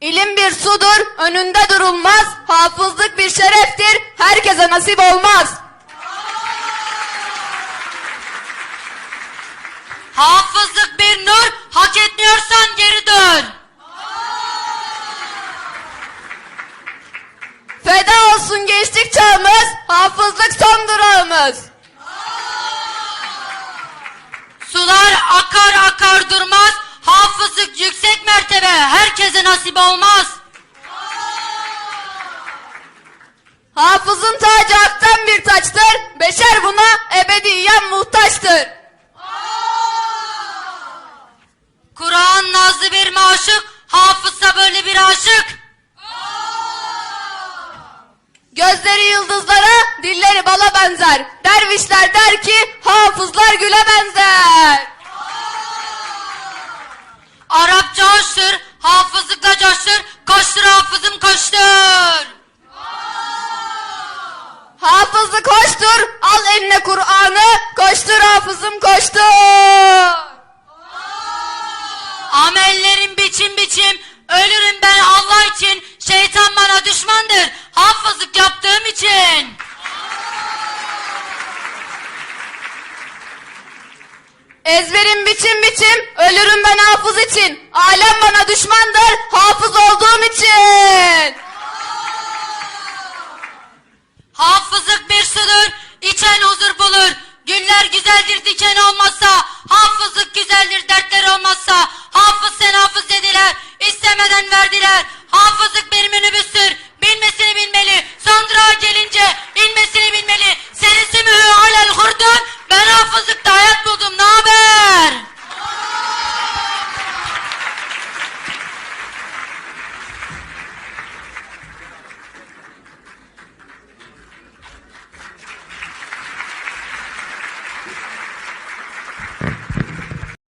İlim bir sudur, önünde durulmaz. Hafızlık bir şereftir, herkese nasip olmaz. Hafızlık bir nur, hak etmiyorsan geri dön. Feda olsun gençlik çağımız, hafızlık son durağımız. Sular akar akar durmaz, mertebe, herkese nasip olmaz. Hafızın tacı haktan bir taçtır, beşer buna ebediyen muhtaçtır. Kur'an nazlı bir maşık, hafızsa böyle bir aşık. Gözleri yıldızlara, dilleri bala benzer. Dervişler der ki, hafızlar güle benzer. Arapça hoştur, hafızlıkla coştur, koştur hafızım koştur. Hafızlık hoştur, al eline Kur'an'ı, koştur hafızım koştur. Amellerim biçim biçim, ölürüm ben Allah için, şeytan bana düşmandır, hafızlık yaptığım için. Ezberim biçim biçim, ölürüm ben hafız için. Alem bana düşmandır, hafız olduğum için. Hafızlık bir sudur, içen huzur bulur. Günler diken olmazsa, hafızlık güzeldir dertler olmazsa. Hafız sen hafız dediler, istemeden verdiler. Hafızlık bir minibüs